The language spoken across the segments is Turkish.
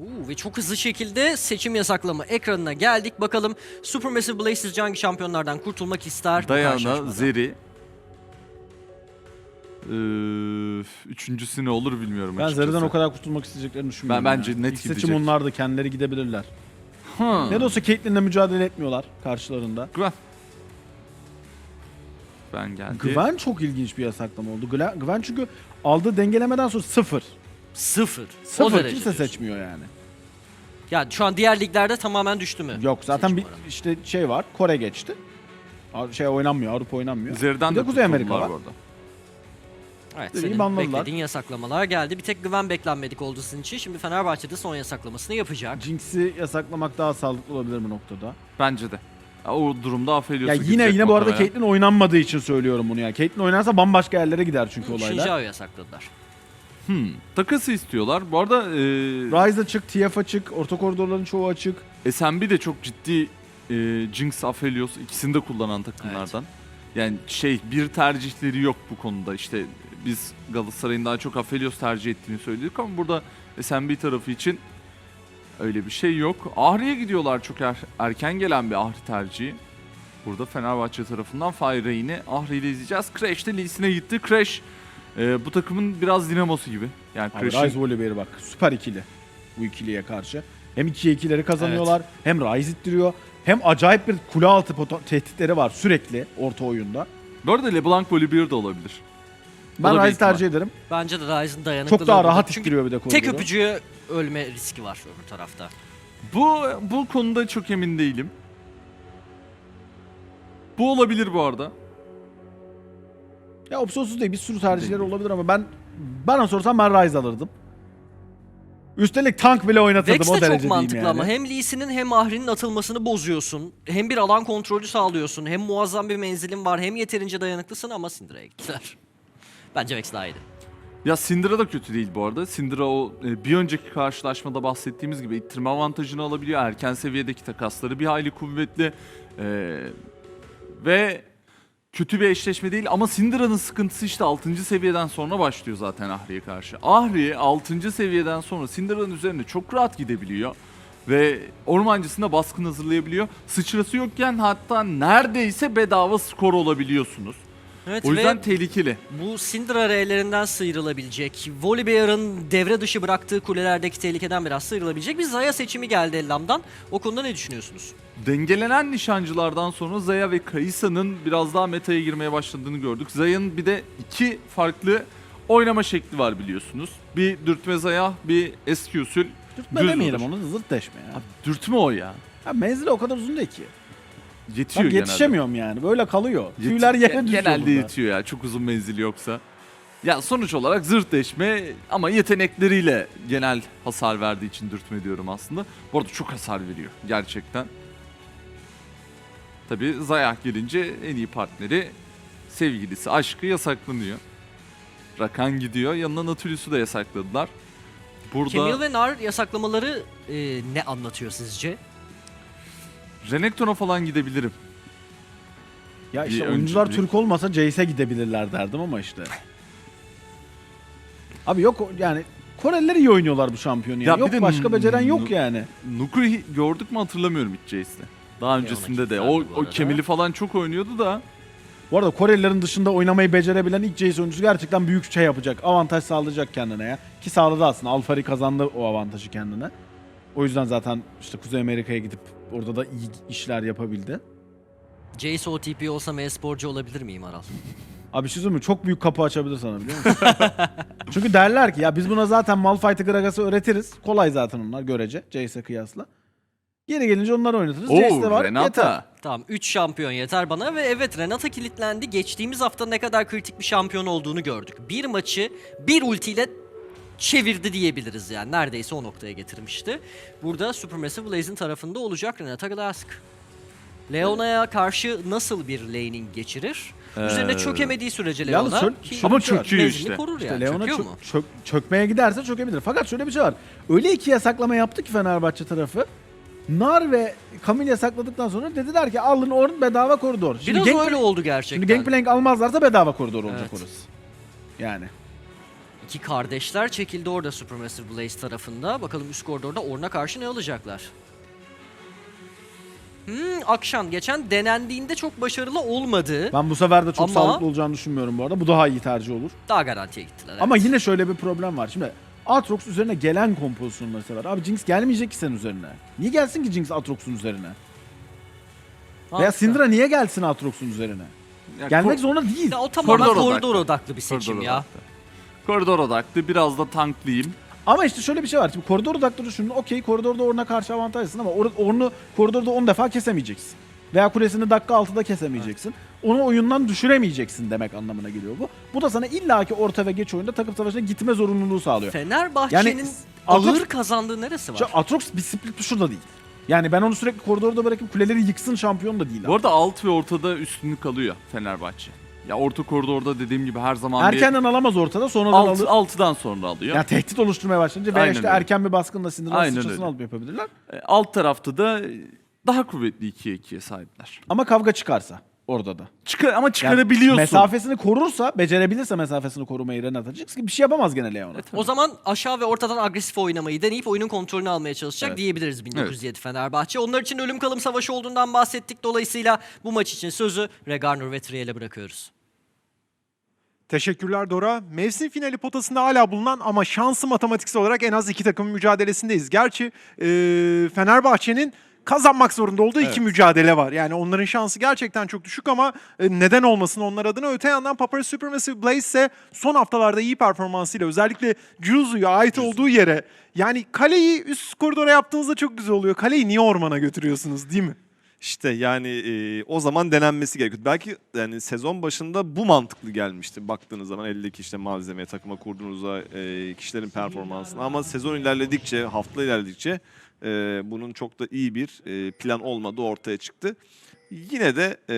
Uuu, ve çok hızlı şekilde seçim yasaklama ekranına geldik. Bakalım Supermassive Blazes hangi şampiyonlardan kurtulmak ister? Dayana? Zeri. Ee, üçüncüsü ne olur bilmiyorum Ben açıkçası. Zeri'den o kadar kurtulmak isteyeceklerini düşünmüyorum. Ben- bence ya. net İlk seçim gidecek. onlar da kendileri gidebilirler. Ha. Ne de olsa Caitlyn'le mücadele etmiyorlar karşılarında. Güven. Ben geldi. Gwen çok ilginç bir yasaklama oldu. Gwen, Gwen çünkü aldığı dengelemeden sonra sıfır. Sıfır. o Sıfır derece kimse diyorsun. seçmiyor yani. Ya şu an diğer liglerde tamamen düştü mü? Yok zaten bir oranı? işte şey var. Kore geçti. Şey oynanmıyor, Avrupa oynanmıyor. Zeri'den Bir de de Kuzey Amerika var. bu arada. Evet Zeri'yi senin banladılar. beklediğin yasaklamalar geldi. Bir tek Güven beklenmedik olduğu sizin için. Şimdi Fenerbahçe'de son yasaklamasını yapacak. Jinx'i yasaklamak daha sağlıklı olabilir bu noktada. Bence de. Ya, o durumda Ya yine gidecek yine bu arada muhtemelen. Caitlyn oynanmadığı için söylüyorum bunu ya. Caitlyn oynarsa bambaşka yerlere gider çünkü olaylar. Shinjao yasakladılar. Hmm. Takası istiyorlar. Bu arada e, Ryze açık, TF açık, orta koridorların çoğu açık. SMB de çok ciddi e, Jinx, Aphelios ikisini de kullanan takımlardan. Yani şey bir tercihleri yok bu konuda. İşte biz Galatasaray'ın daha çok Aphelios tercih ettiğini söyledik ama burada SMB tarafı için öyle bir şey yok. Ahri'ye gidiyorlar çok er- erken gelen bir Ahri tercihi. Burada Fenerbahçe tarafından Fire Rain'i Ahri ile izleyeceğiz. Crash de Lee'sine gitti. Crash e, bu takımın biraz dinamosu gibi. Yani Abi Crash'in Ryze Volibear'e bak. Süper ikili bu ikiliye karşı. Hem 2'ye 2'leri kazanıyorlar. Hem Ryze ittiriyor. Hem acayip bir kule altı tehditleri var sürekli orta oyunda. Bu arada LeBlanc Volibear da olabilir. Ben Ryze tercih ihtimal. ederim. Bence de Ryze'ın dayanıklılığı. Çok daha rahat Çünkü ittiriyor bir de koridoru. tek öpücüğe ölme riski var öbür tarafta. Bu bu konuda çok emin değilim. Bu olabilir bu arada. Ya opsiyonsuz değil bir sürü tercihleri Değil. olabilir ama ben bana sorsan ben Ryze alırdım. Üstelik tank bile oynatırdım Vex o de derece çok diyeyim mantıklı yani. ama hem Lee Sin'in hem Ahri'nin atılmasını bozuyorsun. Hem bir alan kontrolü sağlıyorsun. Hem muazzam bir menzilin var. Hem yeterince dayanıklısın ama Syndra'ya gittiler. Bence Vex daha iyiydi. Ya Syndra da kötü değil bu arada. Syndra o e, bir önceki karşılaşmada bahsettiğimiz gibi ittirme avantajını alabiliyor. Erken seviyedeki takasları bir hayli kuvvetli. E, ve kötü bir eşleşme değil ama Syndra'nın sıkıntısı işte 6. seviyeden sonra başlıyor zaten Ahri'ye karşı. Ahri 6. seviyeden sonra Syndra'nın üzerine çok rahat gidebiliyor. Ve ormancısına baskın hazırlayabiliyor. Sıçrası yokken hatta neredeyse bedava skor olabiliyorsunuz. Evet O yüzden tehlikeli. bu Syndra R'lerinden sıyrılabilecek, Volibear'ın devre dışı bıraktığı kulelerdeki tehlikeden biraz sıyrılabilecek bir Zaya seçimi geldi Ellam'dan. O konuda ne düşünüyorsunuz? Dengelenen nişancılardan sonra Zaya ve Kayısa'nın biraz daha metaya girmeye başladığını gördük. Zaya'nın bir de iki farklı oynama şekli var biliyorsunuz. Bir dürtme Zaya, bir eski usul Dürtme düz demeyelim vuruş. onu zırt deşme ya. Abi dürtme o ya. ya menzili o kadar uzun değil ki. Yetiyor Bak genelde. yetişemiyorum yani. Böyle kalıyor. Yeti- Tüyler yere düşüyor Genelde burada. yetiyor ya çok uzun menzili yoksa. Ya sonuç olarak zırt deşme ama yetenekleriyle genel hasar verdiği için dürtme diyorum aslında. Bu arada çok hasar veriyor gerçekten. Tabi Zayak gelince en iyi partneri sevgilisi aşkı yasaklanıyor. Rakan gidiyor yanına Nautilus'u da yasakladılar. Burada Camille ve Nar yasaklamaları e, ne anlatıyor sizce? Renekton'a falan gidebilirim. Ya Bir işte oyuncular öncülük- Türk olmasa Jace'e gidebilirler derdim ama işte. Abi yok o- yani Koreliler iyi oynuyorlar bu şampiyonu ya. Ya bir yok de başka beceren yok yani. Nuku'yu gördük mü hatırlamıyorum hiç Jace'de. Daha öncesinde de. O, bu o arada. Kemil'i falan çok oynuyordu da. Bu arada Korelilerin dışında oynamayı becerebilen ilk Jace oyuncusu gerçekten büyük şey yapacak. Avantaj sağlayacak kendine ya. Ki sağladı aslında. Alfari kazandı o avantajı kendine. O yüzden zaten işte Kuzey Amerika'ya gidip orada da iyi işler yapabildi. Jace OTP olsam e-sporcu olabilir miyim Aral? Abi şey mi? Çok büyük kapı açabilir sana biliyor musun? Çünkü derler ki ya biz buna zaten Malphite'ı Gragas'ı öğretiriz. Kolay zaten onlar görece Jace'e kıyasla. Yeri gelince onları oynatırız. Jace de var. Yeter. Renata. Tamam 3 şampiyon yeter bana ve evet Renata kilitlendi. Geçtiğimiz hafta ne kadar kritik bir şampiyon olduğunu gördük. Bir maçı bir ultiyle çevirdi diyebiliriz yani. Neredeyse o noktaya getirmişti. Burada Supermassive Blaze'in tarafında olacak Renata Glask. Leona'ya karşı nasıl bir laning geçirir? Üzerine Ee, çökemediği sürece yalnız Leona şöyle- ki ama çöküyor işte. korur İşte yani. Leona Çöküyor çö- mu? çök- çökmeye giderse çökebilir. Fakat şöyle bir şey var. Öyle iki yasaklama yaptı ki Fenerbahçe tarafı. Nar ve Camille yasakladıktan sonra dediler ki alın orn bedava koridor. Biraz Gangplank- öyle oldu gerçekten. Şimdi Gangplank almazlarsa bedava koridor olacak Evet. orası. Yani. İki kardeşler çekildi orada Supermassive Blaze tarafında. Bakalım üst koridorda Orn'a karşı ne alacaklar? Hmm, Akşam geçen denendiğinde çok başarılı olmadı. Ben bu sefer de çok Ama- sağlıklı olacağını düşünmüyorum bu arada. Bu daha iyi tercih olur. Daha garantiye gittiler. Ama evet. yine şöyle bir problem var. Şimdi Aatrox üzerine gelen kompozisyonları sever. Abi Jinx gelmeyecek ki senin üzerine. Niye gelsin ki Jinx Aatrox'un üzerine? Veya Mantıklı. Syndra niye gelsin Aatrox'un üzerine? Ya Gelmek zorunda değil. Ya o tamamen Koridor koridor, odaklı. odaklı bir seçim koridor ya. odaklı. Koridor odaklı. Biraz da tanklayayım. Ama işte şöyle bir şey var. Şimdi koridor odaklı düşünün. Okey koridorda Ornn'a karşı avantajlısın ama or- Ornn'u koridorda 10 defa kesemeyeceksin. Veya kulesini dakika 6'da kesemeyeceksin. Onu oyundan düşüremeyeceksin demek anlamına geliyor bu. Bu da sana illaki orta ve geç oyunda takım savaşına gitme zorunluluğu sağlıyor. Fenerbahçe'nin Yani ağır Aatrox- kazandığı neresi var? Şu Aatrox bir split pusher da değil. Yani ben onu sürekli koridorda bırakıp kuleleri yıksın şampiyon da değil. Bu arada alt ve ortada üstünlük alıyor Fenerbahçe. Ya orta koridorda dediğim gibi her zaman Erkenden alamaz ortada bir sonradan alt, alır. altıdan sonra alıyor. Yani tehdit oluşturmaya başlayınca veya Aynen işte öyle. erken bir baskınla Aynen sıçrasını öyle. alıp yapabilirler. E, alt tarafta da daha kuvvetli 2'ye 2'ye sahipler. Ama kavga çıkarsa orada da. Çıkar ama Yani çıkarabiliyorsun. mesafesini korursa, becerebilirse mesafesini korumayı Renata Jinx bir şey yapamaz gene Leon'a. O zaman aşağı ve ortadan agresif oynamayı deneyip oyunun kontrolünü almaya çalışacak Evet. diyebiliriz 1907 Fenerbahçe. Onlar için ölüm kalım savaşı olduğundan bahsettik. Dolayısıyla bu maç için sözü Regarnur ve Triel'e bırakıyoruz. Teşekkürler Dora. Mevsim finali potasında hala bulunan ama şansı matematiksel olarak en az iki takımın mücadelesindeyiz. Gerçi e, Fenerbahçe'nin kazanmak zorunda olduğu iki mücadele var. Yani onların şansı gerçekten çok düşük ama e, neden olmasın onlar adına. Öte yandan Papara Supermassive Blaze ise son haftalarda iyi performansıyla özellikle Juzu'ya ait olduğu yere yani kaleyi üst koridora yaptığınızda çok güzel oluyor. Kaleyi niye ormana götürüyorsunuz değil mi? İşte yani e, o zaman denenmesi gerekiyor. Belki yani sezon başında bu mantıklı gelmişti. Baktığınız zaman eldeki işte malzemeye, takıma kurduğunuzda e, kişilerin performansına. Ama sezon ilerledikçe, hafta ilerledikçe e, bunun çok da iyi bir e, plan olmadığı ortaya çıktı. Yine de e,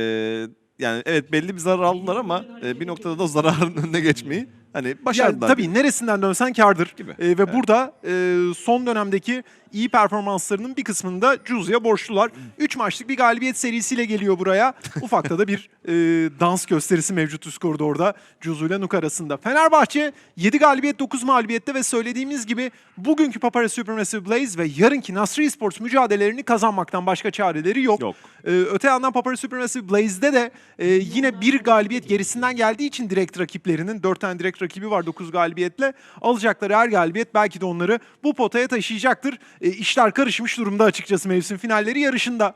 yani evet belli bir zarar aldılar ama e, bir noktada da zararın önüne geçmeyi hani Ya, başardılar. tabii neresinden dönsen kardır. Gibi. Ee, ve burada e, son dönemdeki iyi performanslarının bir kısmını da Juzu'ya borçlular. 3 maçlık bir galibiyet serisiyle geliyor buraya. Ufakta da bir e, dans gösterisi mevcut üst koridorda Juzu ile Nuk arasında. Fenerbahçe 7 galibiyet 9 mağlubiyette ve söylediğimiz gibi bugünkü Papara Supermassive Blaze ve yarınki Nasri Sports mücadelelerini kazanmaktan başka çareleri yok. Yok. Ee, öte yandan Papara Supermassive Blaze'de de e, yine bir galibiyet gerisinden geldiği için direkt rakiplerinin 4 tane direkt rakibi var 9 galibiyetle alacakları her galibiyet belki de onları bu potaya taşıyacaktır. E, işler karışmış durumda açıkçası mevsim finalleri yarışında.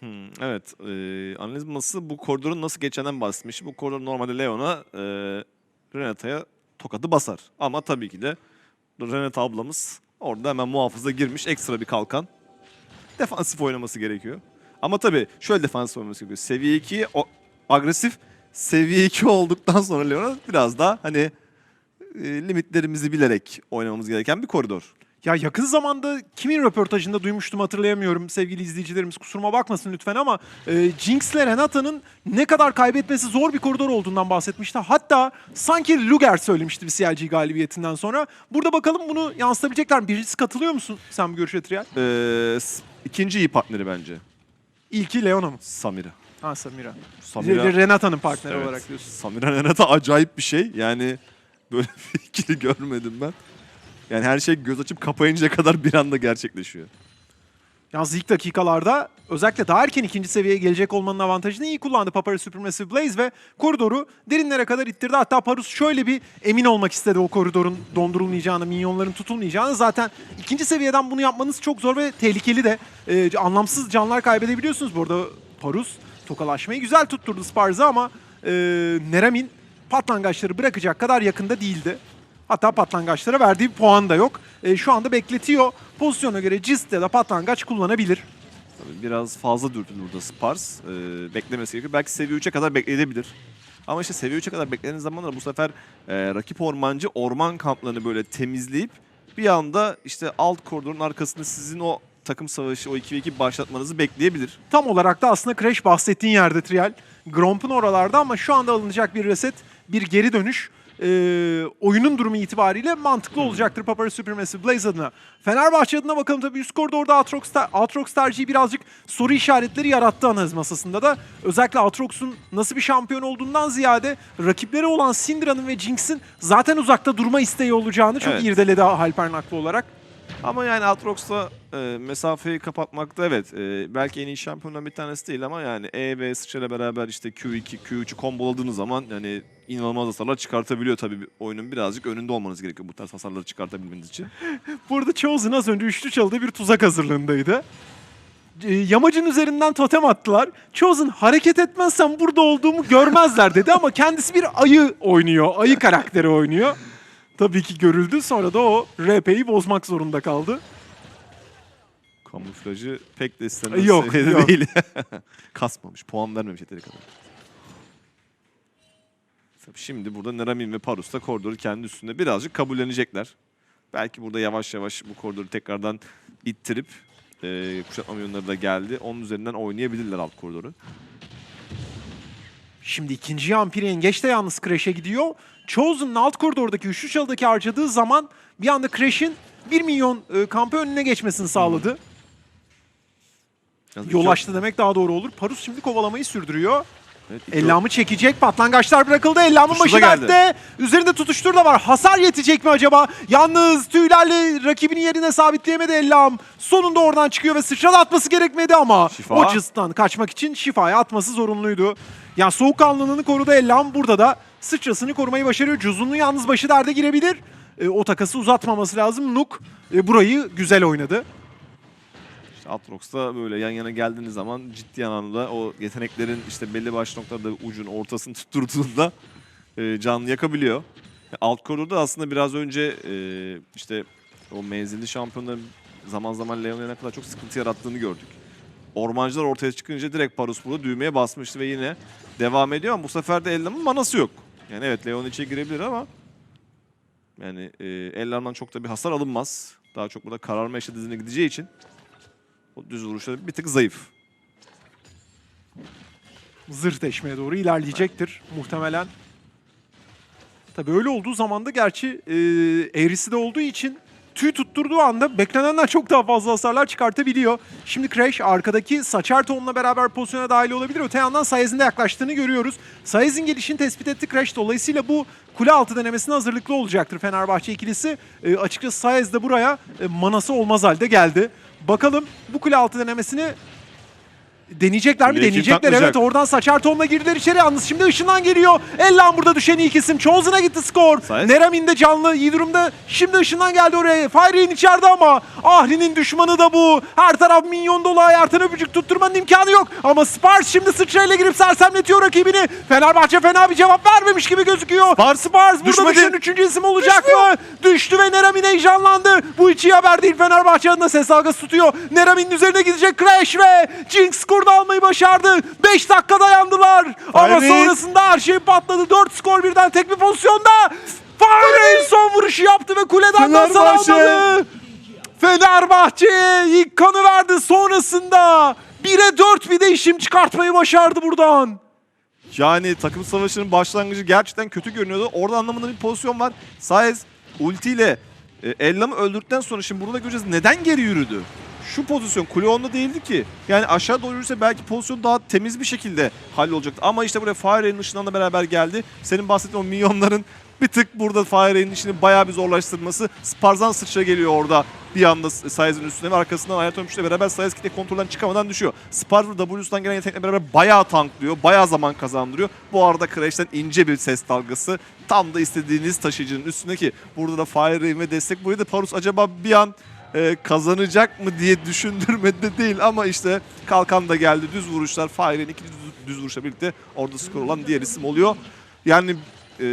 Hmm, evet. E, analiz masası bu koridorun nasıl geçenden bahsetmiş. Bu koridor normalde Leon'a e, Renata'ya tokadı basar. Ama tabii ki de Renata ablamız orada hemen muhafıza girmiş. Ekstra bir kalkan. Defansif oynaması gerekiyor. Ama tabii şöyle defansif oynaması gerekiyor. Seviye 2 o, agresif. Seviye 2 olduktan sonra Leon'a biraz daha hani e, limitlerimizi bilerek oynamamız gereken bir koridor. Ya yakın zamanda kimin röportajında duymuştum hatırlayamıyorum sevgili izleyicilerimiz kusuruma bakmasın lütfen ama e, Jinx ile Renata'nın ne kadar kaybetmesi zor bir koridor olduğundan bahsetmişti. Hatta sanki Luger söylemişti bir CLG galibiyetinden sonra. Burada bakalım bunu yansıtabilecekler mi? Birincisi katılıyor musun sen bu görüşe Trial? E, s- ikinci iyi partneri bence. İlki Leona mı? Samira. Ha Samira. Samira Renata'nın partneri Evet. olarak diyorsun. Samira Renata acayip bir şey. Yani böyle bir ikili görmedim ben. Yani her şey göz açıp kapayıncaya kadar bir anda gerçekleşiyor. Yalnız ilk dakikalarda özellikle daha erken ikinci seviyeye gelecek olmanın avantajını iyi kullandı Papara Supermassive Blaze ve koridoru derinlere kadar ittirdi. Hatta Parus şöyle bir emin olmak istedi o koridorun dondurulmayacağını, minyonların tutulmayacağını. Zaten ikinci seviyeden bunu yapmanız çok zor ve tehlikeli de. Ee, anlamsız canlar kaybedebiliyorsunuz. Bu arada Parus tokalaşmayı güzel tutturdu Spars'a ama e, Neramin patlangaçları bırakacak kadar yakında değildi. Hatta patlangaçlara verdiği bir puan da yok. E, şu anda bekletiyor. Pozisyona göre Cist ya da patlangaç kullanabilir. Tabii biraz fazla dürtün burada Spars. Ee, beklemesi gerekiyor. Belki seviye 3'e kadar bekleyebilir. Ama işte seviye 3'e kadar beklenen zamanlar bu sefer e, rakip ormancı orman kamplarını böyle temizleyip bir anda işte alt koridorun arkasında sizin o takım savaşı, o 2v2 başlatmanızı bekleyebilir. Tam olarak da aslında Crash bahsettiğin yerde Trial. Gromp'un oralarda ama şu anda alınacak bir reset, bir geri dönüş. e, oyunun durumu itibariyle mantıklı olacaktır Papara Supremacy Blaze adına. Fenerbahçe adına bakalım tabii üst koridorda Aatrox, ter- Aatrox tercihi birazcık soru işaretleri yarattı analiz masasında da. Özellikle Aatrox'un nasıl bir şampiyon olduğundan ziyade rakipleri olan Syndra'nın ve Jinx'in zaten uzakta durma isteği olacağını çok Evet. irdeledi Halper Naklı olarak. Ama yani Aatrox'la e, mesafeyi kapatmakta evet e, belki en iyi şampiyondan bir tanesi değil ama yani E ve sıçrayla beraber işte Q2, Q3'ü komboladığınız zaman yani inanılmaz hasarlar çıkartabiliyor tabii. Oyunun birazcık önünde olmanız gerekiyor bu tarz hasarları çıkartabilmeniz için. Burada Chosen az önce üçlü çalıda bir tuzak hazırlığındaydı. E, Yamacın üzerinden totem attılar. Chosen hareket etmezsem burada olduğumu görmezler dedi ama kendisi bir ayı oynuyor. Ayı karakteri oynuyor. Tabii ki görüldü. Sonra da o RP'yi bozmak zorunda kaldı. Kamuflajı pek de istenen Yok, seviyede yok. değil. Kasmamış, puan vermemiş yeteri kadar. Tabii Şimdi burada Neramin ve Parus da koridoru kendi üstünde birazcık kabullenecekler. Belki burada yavaş yavaş bu koridoru tekrardan ittirip e, kuşatma milyonları da geldi. Onun üzerinden oynayabilirler alt koridoru. Şimdi ikinci Yampiri Engeç de yalnız Crash'e gidiyor. Chosen'ın alt koridordaki üçlü çalıdaki harcadığı zaman bir anda Crash'in 1 milyon e, kampı önüne geçmesini sağladı. Yalnız Yol açtı demek daha doğru olur. Parus şimdi kovalamayı sürdürüyor. Evet, iki- Ellamı çekecek. Patlangaçlar bırakıldı. Ellamın Tutuşu başı da geldi. dertte. Üzerinde tutuştur da var. Hasar yetecek mi acaba? Yalnız tüylerle rakibini yerine sabitleyemedi Ellam. Sonunda oradan çıkıyor ve sıçrada atması gerekmedi ama Şifa. o cıstan kaçmak için şifaya atması zorunluydu. Ya soğukkanlılığını korudu Ellam. Burada da sıçrasını korumayı başarıyor. Cuzun'un yalnız başı derde girebilir. E, o takası uzatmaması lazım. Nuk e, burayı güzel oynadı. İşte Aatrox'ta böyle yan yana geldiğiniz zaman ciddi anlamda o yeteneklerin işte belli başlı noktalarda ucun ortasını tutturduğunda e, canlı yakabiliyor. Alt koridorda aslında biraz önce e, işte o menzilli şampiyonların zaman zaman Leon'a kadar çok sıkıntı yarattığını gördük. Ormancılar ortaya çıkınca direkt Parus burada düğmeye basmıştı ve yine devam ediyor ama bu sefer de Ellam'ın manası yok. Yani evet Leon içe girebilir ama yani e, Ellam'dan çok da bir hasar alınmaz. Daha çok burada kararma eşit gideceği için o düz vuruşları bir tık zayıf. zırh deşmeye doğru ilerleyecektir muhtemelen. Tabii öyle olduğu zaman da gerçi e, eğrisi de olduğu için tüy tutturduğu anda beklenenden çok daha fazla hasarlar çıkartabiliyor. Şimdi Crash arkadaki Saçar Tohum'la beraber pozisyona dahil olabilir. Öte yandan Sayez'in de yaklaştığını görüyoruz. Sayez'in gelişini tespit etti Crash. Dolayısıyla bu kule altı denemesine hazırlıklı olacaktır Fenerbahçe ikilisi. E, açıkçası Sayez de buraya e, manası olmaz halde geldi. Bakalım bu kule altı denemesini Deneyecekler mi? Kim Deneyecekler takmayacak? evet. Oradan Saçar Tom'la girdiler içeri yalnız. Şimdi ışından geliyor. Ellan burada düşen ilk isim. Chosen'a gitti skor. Sayes. Neramin de canlı iyi durumda. Şimdi ışından geldi oraya. Fire'in içeride ama Ahri'nin düşmanı da bu. Her taraf minyon dolu ayartan öpücük tutturmanın imkanı yok. Ama Spars şimdi sıçrayla girip sersemletiyor rakibini. Fenerbahçe fena bir cevap vermemiş gibi gözüküyor. Spars, Spars burada Düşmedi. düşen üçüncü isim olacak mı? Düştü ve Neramin heyecanlandı. Bu hiç iyi haber değil. Fenerbahçe adına ses dalgası tutuyor. Neramin'in üzerine gidecek Crash ve Jinx skorda almayı başardı. 5 dakika dayandılar. Ama Fire sonrasında her şey patladı. 4 skor birden tek bir pozisyonda. Fire son vuruşu yaptı ve kuleden Fenerbahçe. almadı. Fenerbahçe ilk kanı verdi sonrasında. 1'e 4 bir değişim çıkartmayı başardı buradan. Yani takım savaşının başlangıcı gerçekten kötü görünüyordu. Orada anlamında bir pozisyon var. Saez ultiyle e, Ellam'ı öldürdükten sonra şimdi burada göreceğiz neden geri yürüdü? Şu pozisyon kule onda değildi ki. Yani aşağı doğru yürürse belki pozisyon daha temiz bir şekilde hallolacaktı. Ama işte buraya Fire'in ışınlarla beraber geldi. Senin bahsettiğin o milyonların bir tık burada Fire'in işini bayağı bir zorlaştırması. Sparzan sıçra geliyor orada bir anda Saez'in üstüne ve arkasından Ayatom ile beraber Saez kitle kontrolden çıkamadan düşüyor. Spars burada W'sundan gelen yetenekle beraber bayağı tanklıyor, bayağı zaman kazandırıyor. Bu arada Crash'ten ince bir ses dalgası tam da istediğiniz taşıyıcının üstündeki. Burada da Fire ve destek. Burayı da Parus acaba bir an e, kazanacak mı diye düşündürmedi de değil ama işte kalkan da geldi. Düz vuruşlar Fire'in iki düz, düz vuruşla birlikte orada skor olan diğer isim oluyor. Yani e,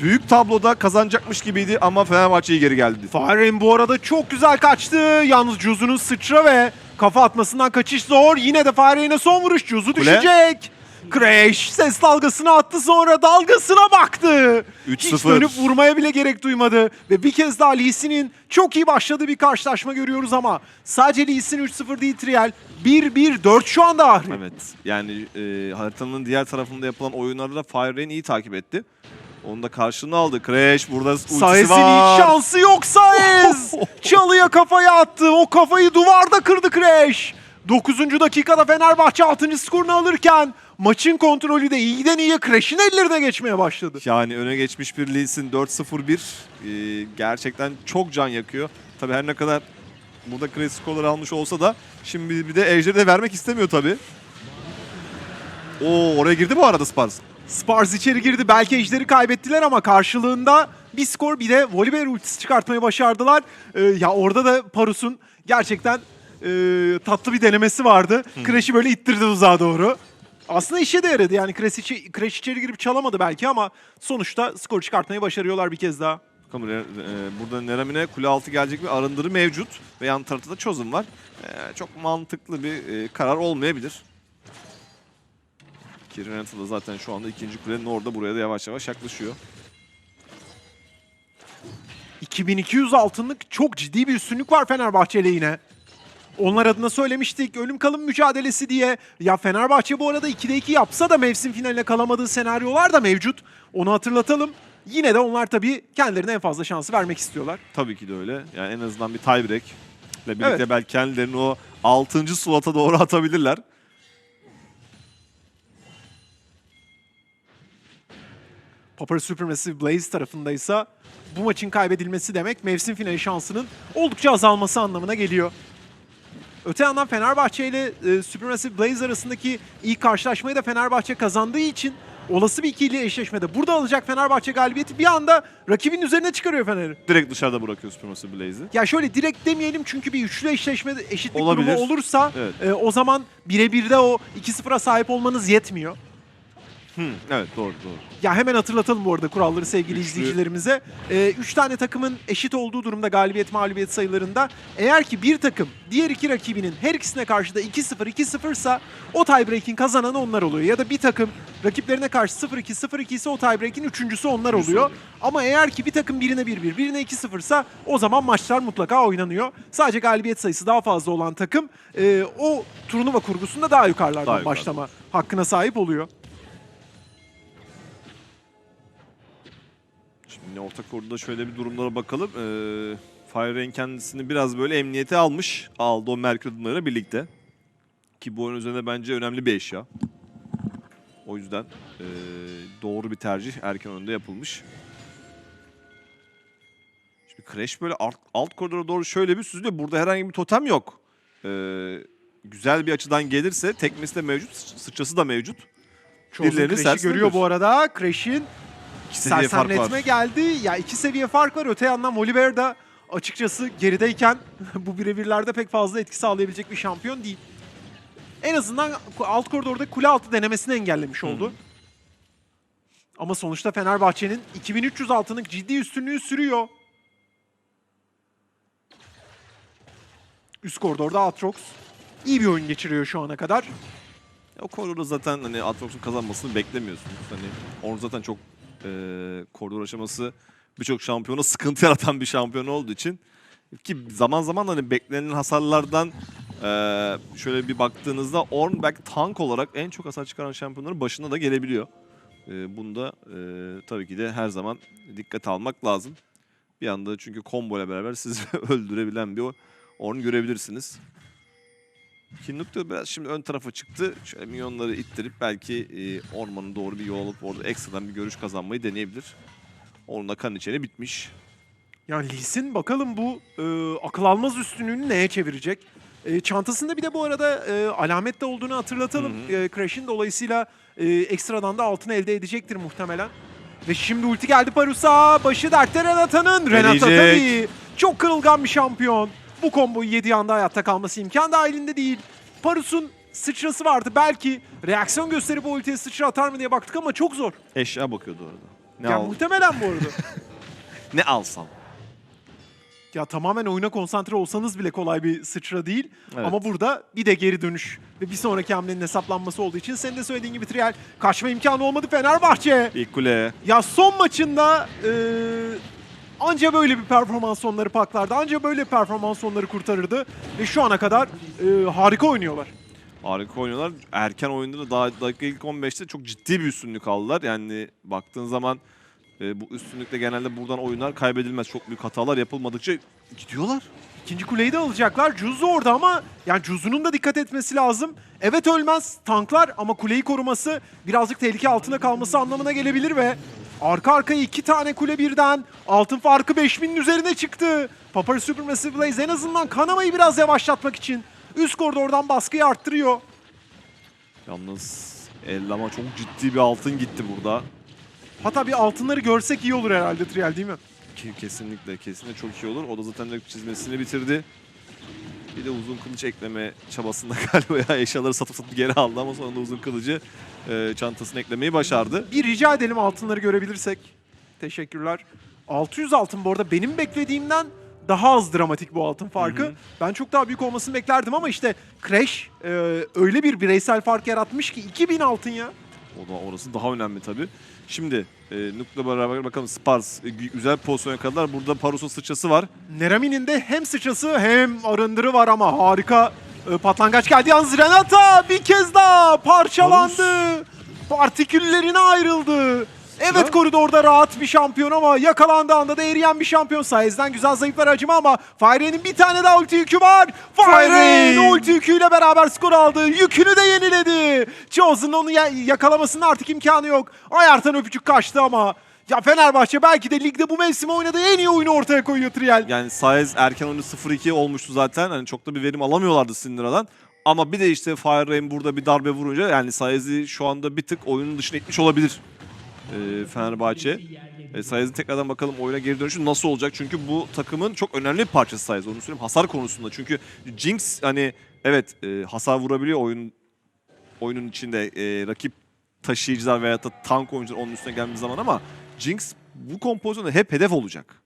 büyük tabloda kazanacakmış gibiydi ama Fenerbahçe'yi geri geldi. Fire'in bu arada çok güzel kaçtı. Yalnız Cuzu'nun sıçra ve kafa atmasından kaçış zor. Yine de Fire'ine son vuruş. Cuzu Kule. düşecek. Crash ses dalgasını attı sonra dalgasına baktı. Hiç 3-0. dönüp vurmaya bile gerek duymadı. Ve bir kez daha Lee Sin'in çok iyi başladığı bir karşılaşma görüyoruz ama sadece Lee Sin 3-0 değil Trial. 1-1-4 şu anda Ahri. Evet yani e, haritanın diğer tarafında yapılan oyunlarda da Fire Rain iyi takip etti. Onu da karşılığını aldı. Crash burada ultisi Saez'in var. hiç şansı yok Saez. Çalıya kafaya attı. O kafayı duvarda kırdı Crash. 9. dakikada Fenerbahçe 6. skorunu alırken maçın kontrolü de iyiden iyiye Crash'in ellerine geçmeye başladı. Yani öne geçmiş bir Lee Sin 4-0-1 ee, gerçekten çok can yakıyor. Tabi her ne kadar burada kredi skorları almış olsa da şimdi bir de Ejder'i de vermek istemiyor tabi. Oo oraya girdi bu arada Spars. Spars içeri girdi. Belki ejderi kaybettiler ama karşılığında bir skor bir de voleybol ultisi çıkartmayı başardılar. Ee, ya orada da Parus'un gerçekten e, tatlı bir denemesi vardı. Crash'i böyle ittirdi uzağa doğru. Aslında işe de yaradı. Yani Crash, içi, Crash içeri girip çalamadı belki ama sonuçta skor çıkartmayı başarıyorlar bir kez daha. Bakalım e, burada Neramine kule altı gelecek bir arındırı mevcut. Ve yan tarafta da Chosen var. E, çok mantıklı bir e, karar olmayabilir. Ki Renata da zaten şu anda ikinci kulenin orada buraya da yavaş yavaş yaklaşıyor. 2200 altınlık çok ciddi bir üstünlük var Fenerbahçe lehine. Onlar adına söylemiştik ölüm kalım mücadelesi diye. Ya Fenerbahçe bu arada 2'de 2 yapsa da mevsim finaline kalamadığı senaryolar da mevcut. Onu hatırlatalım. Yine de onlar tabii kendilerine en fazla şansı vermek istiyorlar. Tabii ki de öyle. Yani en azından bir tiebreak ile birlikte Evet. belki kendilerini o 6. slota doğru atabilirler. Papara Supermassive Blaze tarafındaysa bu maçın kaybedilmesi demek mevsim finali şansının oldukça azalması anlamına geliyor. Öte yandan Fenerbahçe ile e, Supermassive Blaze arasındaki ilk karşılaşmayı da Fenerbahçe kazandığı için olası bir ikili eşleşmede burada alacak Fenerbahçe galibiyeti bir anda rakibin üzerine çıkarıyor Fener'i. Direkt dışarıda bırakıyor Supermassive Blaze'i. Ya şöyle direkt demeyelim çünkü bir üçlü eşleşme eşitlik Olabilir. durumu olursa Evet. e, o zaman birebir o 2-0'a sahip olmanız yetmiyor. Hı, evet doğru doğru. Ya hemen hatırlatalım bu arada kuralları sevgili Üçlü- izleyicilerimize. Ee, üç tane takımın eşit olduğu durumda galibiyet mağlubiyet sayılarında eğer ki bir takım diğer iki rakibinin her ikisine karşı da 2-0 2-0 ise o tiebreak'in kazananı onlar oluyor. Ya da bir takım rakiplerine karşı 0-2 0-2 ise o tiebreak'in üçüncüsü onlar oluyor. Ama eğer ki bir takım birine 1-1 birine 2-0 ise o zaman maçlar mutlaka oynanıyor. Sadece galibiyet sayısı daha fazla olan takım e, o turnuva kurgusunda daha yukarılardan Daha yukarıda. başlama hakkına sahip oluyor. Şimdi orta koridorda şöyle bir durumlara bakalım. Ee, Firerain kendisini biraz böyle emniyete almış. Aldı o Merkür adımlarıyla birlikte. Ki bu oyun üzerinde bence önemli bir eşya. O yüzden ee, doğru bir tercih erken önde yapılmış. Şimdi Crash böyle alt, alt koridora doğru şöyle bir süzülüyor. Burada herhangi bir totem yok. Ee, güzel bir açıdan gelirse tekmesi de mevcut, sı- sıçrası da mevcut. Birilerini Crash'i görüyor bu arada. Crash'in seviye fark var. sersemletme geldi. Ya iki seviye fark var. Öte yandan Oliver da açıkçası gerideyken bu birebirlerde pek fazla etki sağlayabilecek bir şampiyon değil. En azından alt koridorda kule altı denemesini engellemiş oldu. Ama sonuçta Fenerbahçe'nin 2300 altınlık ciddi üstünlüğü sürüyor. Üst koridorda Aatrox iyi bir oyun geçiriyor şu ana kadar. O koridorda zaten hani Atrox'un kazanmasını beklemiyorsunuz. Hani orada zaten çok e, koridor aşaması birçok şampiyona sıkıntı yaratan bir şampiyon olduğu için ki zaman zaman hani beklenen hasarlardan e, şöyle bir baktığınızda Ornn belki tank olarak en çok hasar çıkaran şampiyonların başına da gelebiliyor. E, bunu da e, tabii ki de her zaman dikkate almak lazım. Bir anda çünkü combo ile beraber sizi öldürebilen bir Ornn görebilirsiniz. Kinlook da biraz şimdi ön tarafa çıktı. Şöyle minyonları ittirip belki e, ormanın doğru bir yol alıp orada ekstradan bir görüş kazanmayı deneyebilir. Onun da kan içeri bitmiş. Yani Lee Sin bakalım bu e, akıl almaz üstünlüğünü neye çevirecek? E, çantasında bir de bu arada e, alamet de olduğunu hatırlatalım. Hı hı. E, Crash'in dolayısıyla e, ekstradan da altını elde edecektir muhtemelen. Ve şimdi ulti geldi Parus'a. Başı dertte Renata'nın. Renata Gelecek. tabii çok kırılgan bir şampiyon. Bu komboyu yediği anda hayatta kalması imkan dahilinde değil. Parus'un sıçrası vardı. Belki reaksiyon gösterip o ultiye sıçra atar mı diye baktık ama çok zor. Eşya bakıyordu orada. Ne, ya al, muhtemelen bu arada. ne alsam? Ya tamamen oyuna konsantre olsanız bile kolay bir sıçra değil. Evet. Ama burada bir de geri dönüş ve bir sonraki hamlenin hesaplanması olduğu için senin de söylediğin gibi Trial kaçma imkanı olmadı Fenerbahçe. İlk kule. Ya son maçında e, anca böyle bir performans onları paklardı. Anca böyle performans onları kurtarırdı. Ve şu ana kadar e, harika oynuyorlar. Harika oynuyorlar. Erken oyunda da daha dakika ilk 15'te çok ciddi bir üstünlük aldılar. Yani baktığın zaman E, bu üstünlükle genelde buradan oyunlar kaybedilmez. Çok büyük hatalar yapılmadıkça gidiyorlar. İkinci kuleyi de alacaklar. Cuzu orada ama yani Cuzu'nun da dikkat etmesi lazım. Evet ölmez tanklar ama kuleyi koruması birazcık tehlike altına kalması anlamına gelebilir ve arka arkaya iki tane kule birden altın farkı 5000'in üzerine çıktı. Papara Supermassive Blaze en azından kanamayı biraz yavaşlatmak için üst koridordan baskıyı arttırıyor. Yalnız ellama çok ciddi bir altın gitti burada. Hatta bir altınları görsek iyi olur herhalde Trial değil mi? Ki kesinlikle kesinlikle çok iyi olur. O da zaten direkt çizmesini bitirdi. Bir de uzun kılıç ekleme çabasında galiba ya eşyaları satıp satıp geri aldı ama sonra da uzun kılıcı e, çantasına eklemeyi başardı. Bir rica edelim altınları görebilirsek. Teşekkürler. 600 altın bu arada benim beklediğimden daha az dramatik bu altın farkı. Hı hı. Ben çok daha büyük olmasını beklerdim ama işte Crash e, öyle bir bireysel fark yaratmış ki 2000 altın ya. O da orası daha önemli tabii. Şimdi e, Nuk'la beraber bakalım Spars e, gü- güzel pozisyon yakaladılar. Burada Parus'un sıçrası var. Nerami'nin de hem sıçrası hem arındırı var ama harika e, patlangaç geldi. Yalnız Renata bir kez daha parçalandı. Partiküllerine ayrıldı. Evet koridorda rahat bir şampiyon ama yakalandığı anda da eriyen bir şampiyon. Sayes'den güzel zayıflar acıma ama Fire'nin bir tane daha ulti yükü var. Fire Fire! ulti yüküyle beraber skor aldı. Yükünü de yeniledi. Chosen'ın onu ya- yakalamasının artık imkanı yok. Ayartan öpücük kaçtı ama ya Fenerbahçe belki de ligde bu mevsim oynadığı en iyi oyunu ortaya koyuyor Trial. Yani Saez erken oyunu 0-2 olmuştu zaten. Hani çok da bir verim alamıyorlardı Syndra'dan. Ama bir de işte Fire Rain burada bir darbe vurunca yani Saez'i şu anda bir tık oyunun dışına etmiş olabilir e, Fenerbahçe. E, Saez'in tekrardan bakalım oyuna geri dönüşü nasıl olacak? Çünkü bu takımın çok önemli bir parçası Saez. Onu söyleyeyim hasar konusunda. Çünkü Jinx hani evet e, hasar vurabiliyor oyun oyunun içinde e, rakip taşıyıcılar veya da tank oyuncular onun üstüne geldiği zaman ama Jinx bu kompozisyonda hep hedef olacak.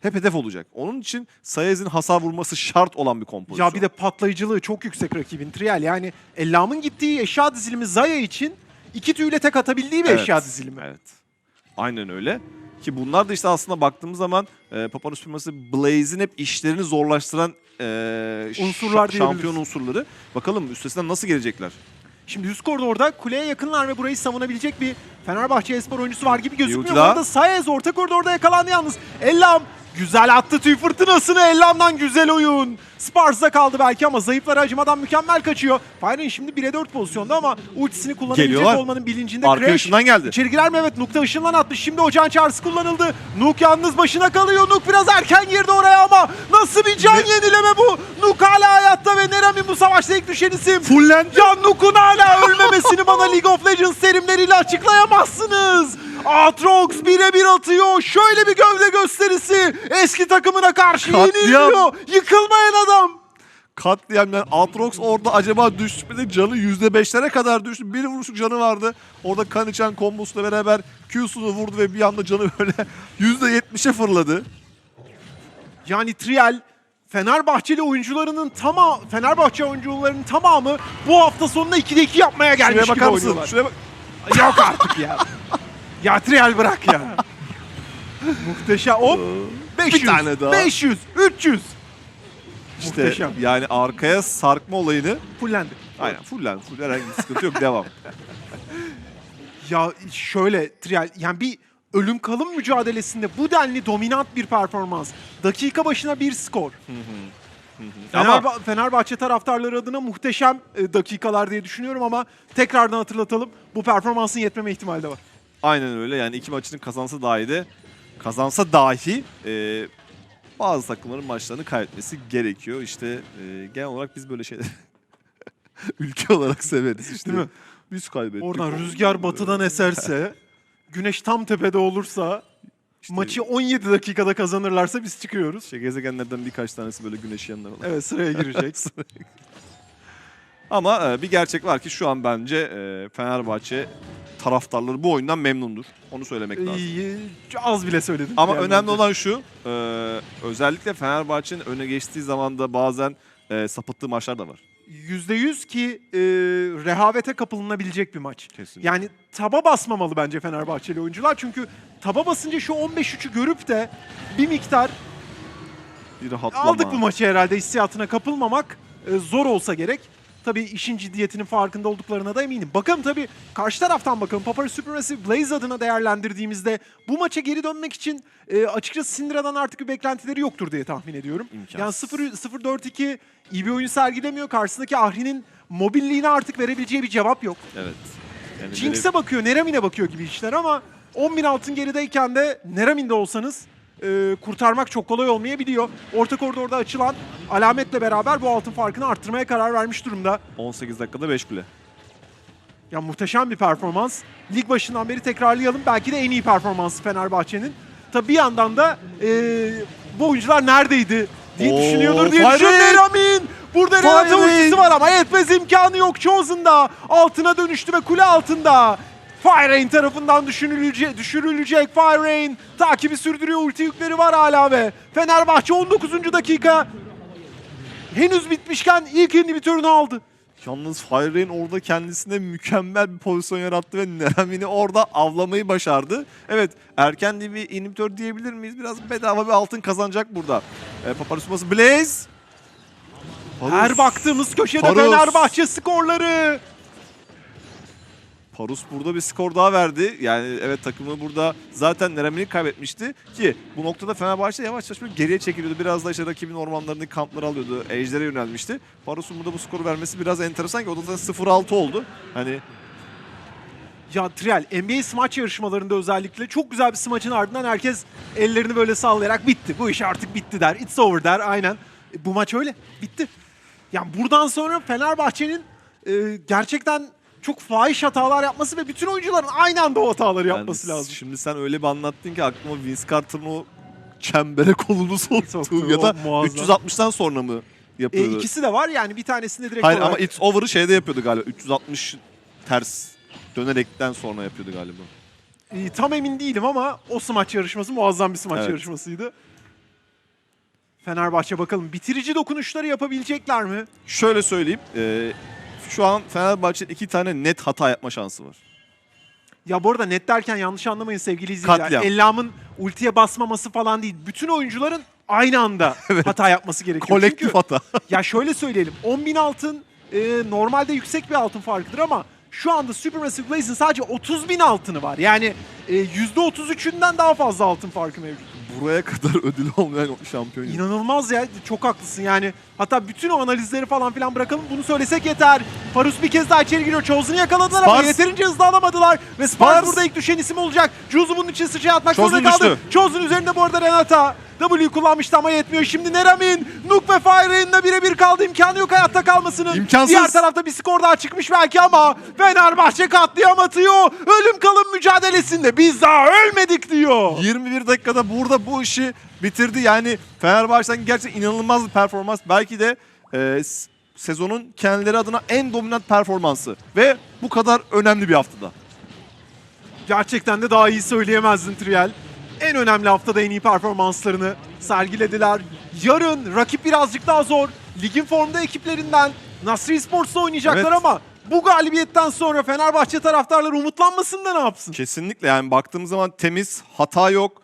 Hep hedef olacak. Onun için Sayez'in hasar vurması şart olan bir kompozisyon. Ya bir de patlayıcılığı çok yüksek rakibin Trial. Yani Ellam'ın gittiği eşya dizilimi Zaya için iki tüyle tek atabildiği bir Evet, eşya dizilimi. Evet. Aynen öyle. Ki bunlar da işte aslında baktığımız zaman e, Papanus firması Blaze'in hep işlerini zorlaştıran e, ş- Unsurlar diyebiliriz. şampiyon unsurları. Bakalım üstesinden nasıl gelecekler? Şimdi üst koridorda kuleye yakınlar ve burayı savunabilecek bir Fenerbahçe espor oyuncusu var gibi gözükmüyor. ulti Bu daha. arada Saez orta koridorda yakalandı yalnız. Ellam güzel attı tüy fırtınasını. Ellam'dan güzel oyun. Spars'da kaldı belki ama zayıflara acımadan mükemmel kaçıyor. Fire'in şimdi 1'e 4 pozisyonda ama ultisini kullanabilecek Geliyorlar. olmanın bilincinde. Arka Crash ışından geldi. İçeri girer mi? Evet. Nuk da ışınlan atmış. Şimdi ocağın çağrısı kullanıldı. Nuk yalnız başına kalıyor. Nuk biraz erken girdi oraya ama nasıl bir can yenileme bu? Nuk hala hayatta ve Nerami bu savaşta ilk düşen isim. Fullendi. Ya Nuk'un hala ölmemesini bana League of Legends terimleriyle açıklayamazsınız. Aatrox birebir atıyor. Şöyle bir gövde gösterisi. Eski takımına karşı Katliam. yeniliyor. Yıkılmayan adam. Katliamdan Aatrox orada acaba düşmedi canı %5'lere kadar düştü. Bir vuruşluk canı vardı. Orada kan içen kombosuyla beraber Q'sunu vurdu ve bir anda canı böyle %70'e fırladı. Yani Trial Fenerbahçeli oyuncularının tamam Fenerbahçe oyuncularının tamamı bu hafta sonunda 2'de 2 yapmaya gelmiş Şuraya gibi bakar mısın? oynuyorlar. Şuraya bak. Yok artık ya. ya Trial bırak ya. Muhteşem. Hop. 500. tane daha. 500. 300. İşte Muhteşem. yani arkaya sarkma olayını Fullendi. aynen fullen full herhangi bir sıkıntı yok devam. Ya şöyle Trial yani bir ölüm kalım mücadelesinde bu denli dominant bir performans. Dakika başına bir skor. Ama Fenerba- Fenerbahçe taraftarları adına muhteşem e, dakikalar diye düşünüyorum ama tekrardan hatırlatalım. Bu performansın yetmeme ihtimali de var. aynen öyle yani iki maçını kazansa dahi de kazansa dahi e, bazı takımların maçlarını kaybetmesi gerekiyor. İşte e, genel olarak biz böyle şeyleri ülke olarak severiz işte. Değil mi? Biz kaybettik. Oradan rüzgar batıdan eserse, güneş tam tepede olursa, İşte- maçı 17 dakikada kazanırlarsa biz çıkıyoruz. İşte gezegenlerden birkaç tanesi böyle güneş yanına falan. Evet sıraya girecek. Ama e, bir gerçek var ki şu an bence e, Fenerbahçe taraftarları bu oyundan memnundur. Onu söylemek lazım. İyi, az bile söyledim. Ama Yani önemli bence. olan şu, e, özellikle Fenerbahçe'nin öne geçtiği zaman da bazen e, sapıttığı maçlar da var. %100 ki e, rehavete kapılınabilecek bir maç. Kesinlikle. Yani taba basmamalı bence Fenerbahçeli oyuncular. Çünkü taba basınca şu 15-3'ü görüp de bir miktar Bir rahatlama. aldık bu maçı herhalde hissiyatına kapılmamak e, zor olsa gerek. Tabii işin ciddiyetinin farkında olduklarına da eminim. Bakalım tabii karşı taraftan bakalım. Papara Supermassive Blaze adına değerlendirdiğimizde bu maça geri dönmek için e, açıkçası Syndra'dan artık bir beklentileri yoktur diye tahmin ediyorum. İmkansız. Yani 0-4-2 iyi bir oyun sergilemiyor. Karşısındaki Ahri'nin mobilliğine artık verebileceği bir cevap yok. Evet. Yani Jinx'e bakıyor, Neramin'e bakıyor gibi işler ama 10.000 altın gerideyken de Neramin'de olsanız e, kurtarmak çok kolay olmayabiliyor. Orta koridorda açılan alametle beraber bu altın farkını arttırmaya karar vermiş durumda. 18 dakikada 5 kule. Ya muhteşem bir performans. Lig başından beri tekrarlayalım. Belki de en iyi performansı Fenerbahçe'nin. Tabi bir yandan da e, bu oyuncular neredeydi diye Oo, düşünüyordur diye Fahri! düşünüyorum. Burada Renata ultisi var ama yetmez imkanı yok. Chosen'da altına dönüştü ve kule altında. Fire Rain tarafından düşünülecek, düşürülecek Fire Rain. Takibi sürdürüyor. Ulti yükleri var hala ve Fenerbahçe 19. dakika. Henüz bitmişken ilk inhibitörünü aldı. Yalnız Firerain orada kendisine mükemmel bir pozisyon yarattı ve Neramin'i orada avlamayı başardı. Evet erken bir inhibitör diyebilir miyiz? Biraz bedava bir altın kazanacak burada. E, Paparusması Blaze. Her Parus- baktığımız köşede Parus. Fenerbahçe skorları. Parus burada bir skor daha verdi. Yani evet takımı burada zaten Neramin'i kaybetmişti ki bu noktada Fenerbahçe yavaş yavaş böyle geriye çekiliyordu. Biraz da işte rakibin ormanlarını kampları alıyordu. Ejder'e yönelmişti. Parus'un burada bu skoru vermesi biraz enteresan ki o da zaten 0-6 oldu. Hani Ya Trial NBA smaç yarışmalarında özellikle çok güzel bir smaçın ardından herkes ellerini böyle sallayarak bitti. Bu iş artık bitti der. It's over der aynen. E, bu maç öyle. Bitti. Yani buradan sonra Fenerbahçe'nin e, gerçekten çok fahiş hatalar yapması ve bütün oyuncuların aynı anda o hataları yapması Yani lazım. Şimdi sen öyle bir anlattın ki aklıma Vince Carter'ın o çembere kolunu soktu Soktu, ya da o muazzam. 360'tan sonra mı E, yapıyordu? ikisi de var yani bir tanesinde direkt Hayır olarak... ama It's Over'ı şeyde yapıyordu galiba. 360 ters dönerekten sonra yapıyordu galiba. E, tam emin değilim ama o smaç yarışması muazzam bir smaç Evet. yarışmasıydı. Fenerbahçe bakalım bitirici dokunuşları yapabilecekler mi? Şöyle söyleyeyim. e, şu an Fenerbahçe'nin iki tane net hata yapma şansı var. Ya bu arada net derken yanlış anlamayın sevgili izleyiciler. Katliam. Ellam'ın ultiye basmaması falan değil. Bütün oyuncuların aynı anda hata yapması gerekiyor. Kolektif Çünkü hata. ya şöyle söyleyelim. 10.000 altın e, normalde yüksek bir altın farkıdır ama şu anda Supermassive Blaze'in sadece 30.000 altını var. Yani e, %33'ünden daha fazla altın farkı mevcut. Buraya kadar ödül olmayan şampiyon. İnanılmaz ya. Çok haklısın yani. Hatta bütün o analizleri falan filan bırakalım. Bunu söylesek yeter. Parus bir kez daha içeri giriyor. Chosen'ı yakaladılar ama Spars. yeterince hızlı alamadılar. Ve Spars, Spars. burada ilk düşen isim olacak. Juzu bunun için sıçraya atmak Chosen zorunda kaldı. Chosen üzerinde bu arada Renata. W kullanmıştı ama yetmiyor. Şimdi Neramin, Nuk ve Fire'inle birebir kaldı. İmkanı yok hayatta kalmasının. İmkansız. Diğer tarafta bir skor daha çıkmış belki ama Fenerbahçe katliam atıyor. Ölüm kalım mücadelesinde biz daha ölmedik diyor. 21 dakikada burada bu işi bitirdi. Yani Fenerbahçe'den gerçekten inanılmaz bir performans. Belki de e, sezonun kendileri adına en dominant performansı. Ve bu kadar önemli bir haftada. Gerçekten de daha iyi söyleyemezdin Trial. En önemli haftada en iyi performanslarını sergilediler. Yarın rakip birazcık daha zor. Ligin formda ekiplerinden Nasri Sports'la oynayacaklar Evet. ama bu galibiyetten sonra Fenerbahçe taraftarları umutlanmasın da ne yapsın? Kesinlikle yani baktığımız zaman temiz, hata yok.